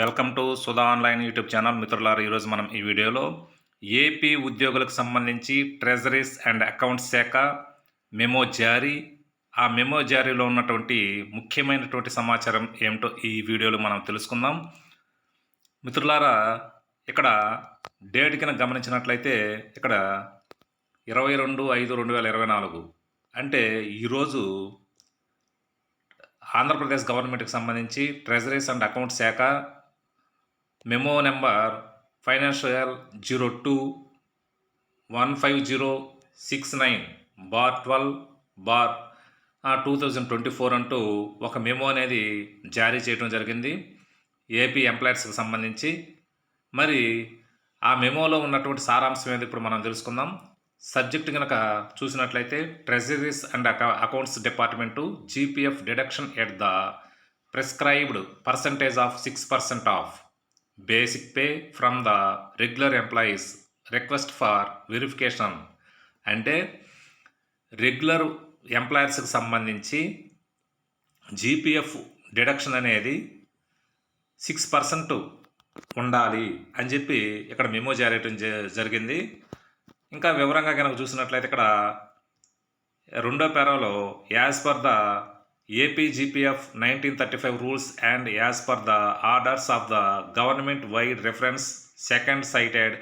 Welcome to Sudha online YouTube channel. మిత్రులారా ఈరోజు మనం ఈ వీడియోలో ఏపీ ఉద్యోగులకు సంబంధించి ట్రెజరీస్ అండ్ అకౌంట్స్ శాఖ మెమో జారీ. ఆ మెమో జారీలో ఉన్నటువంటి ముఖ్యమైనటువంటి సమాచారం ఏమిటో ఈ వీడియోలో మనం తెలుసుకుందాం. మిత్రులారా ఇక్కడ డేట్ కింద గమనించినట్లయితే ఇక్కడ ఇరవై రెండు ఐదు రెండు వేల ఇరవై నాలుగు. అంటే ఈరోజు ఆంధ్రప్రదేశ్ గవర్నమెంట్కి సంబంధించి ట్రెజరీస్ అండ్ అకౌంట్ శాఖ memo number financial zero two one five zero six nine bar twelve bar two thousand twenty four అంటూ ఒక మెమో అనేది జారీ చేయడం జరిగింది. ఏపీ ఎంప్లాయర్స్కి సంబంధించి. మరి ఆ మెమోలో ఉన్నటువంటి సారాంశం ఏది ఇప్పుడు మనం తెలుసుకుందాం. సబ్జెక్ట్ కనుక చూసినట్లయితే treasuries and accounts department GPF deduction at the prescribed percentage of six percent of basic pay from the regular employees request for verification అంటే రెగ్యులర్ ఎంప్లాయర్స్కి సంబంధించి జీపీఎఫ్ డిడక్షన్ అనేది సిక్స్ పర్సెంట్ ఉండాలి అని చెప్పి ఇక్కడ మెమో జారేయటం జ- జరిగింది. ఇంకా వివరంగా కనుక చూసినట్లయితే ఇక్కడ రెండో పేరాలో as per the APGPF 1935 rules and as per the orders of the government wide reference second cited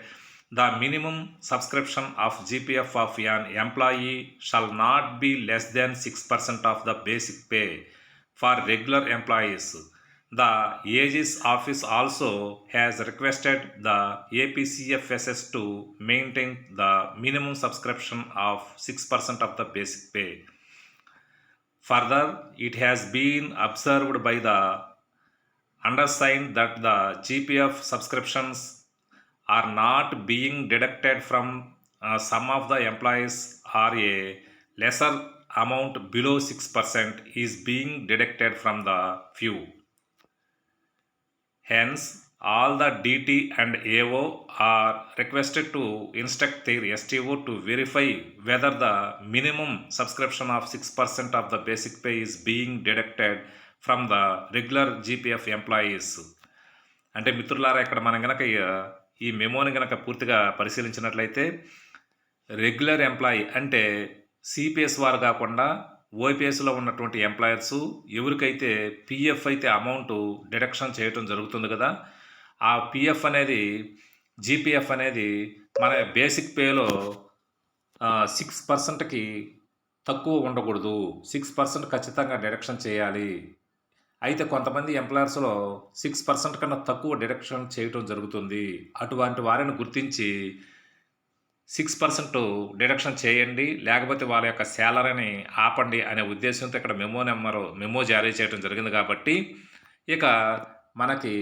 the minimum subscription of GPF of an employee shall not be less than 6% of the basic pay for regular employees. The AG's office also has requested the APCFSS to maintain the minimum subscription of 6% of the basic pay. Further, it has been observed by the undersigned that the GPF subscriptions are not being deducted from uh, some of the employees or a lesser amount below 6% is being deducted from the few. Hence, all the DT and AO are requested to instruct their STO to verify whether the minimum subscription of six percent of the basic pay is being deducted from the regular GPF employees అంటే మిత్రులారా ఇక్కడ మనం కనుక ఈ మెమోని కనుక పూర్తిగా పరిశీలించినట్లయితే regular employee అంటే సిపిఎస్ వారు కాకుండా ఓపీఎస్లో ఉన్నటువంటి ఎంప్లాయర్స్ ఎవరికైతే పిఎఫ్ అయితే అమౌంట్ డిడక్షన్ చేయటం జరుగుతుంది కదా ఆ పిఎఫ్ అనేది జీపీఎఫ్ అనేది మన బేసిక్ పేలో సిక్స్ పర్సెంట్కి తక్కువ ఉండకూడదు. సిక్స్ పర్సెంట్ ఖచ్చితంగా డిడక్షన్ చేయాలి. అయితే కొంతమంది ఎంప్లాయర్స్లో సిక్స్ పర్సెంట్ కన్నా తక్కువ డిడక్షన్ చేయటం జరుగుతుంది. అటువంటి వారిని గుర్తించి సిక్స్ పర్సెంట్ డిడక్షన్ చేయండి. లేకపోతే వాళ్ళ యొక్క శాలరీని ఆపండి అనే ఉద్దేశంతో ఇక్కడ మెమో నెంబరు మెమో జారీ చేయడం జరిగింది కాబట్టి ఇక మనకి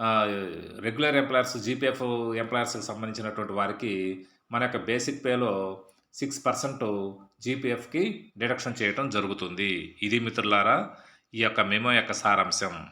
రెగ్యులర్ ఎంప్లాయర్స్ జీపీఎఫ్ ఎంప్లాయర్స్కి సంబంధించినటువంటి వారికి మన యొక్క బేసిక్ పేలో సిక్స్ పర్సెంట్ జీపీఎఫ్కి డిడక్షన్ చేయడం జరుగుతుంది. ఇది మిత్రులారా ఈ యొక్క మెమో యొక్క సారాంశం.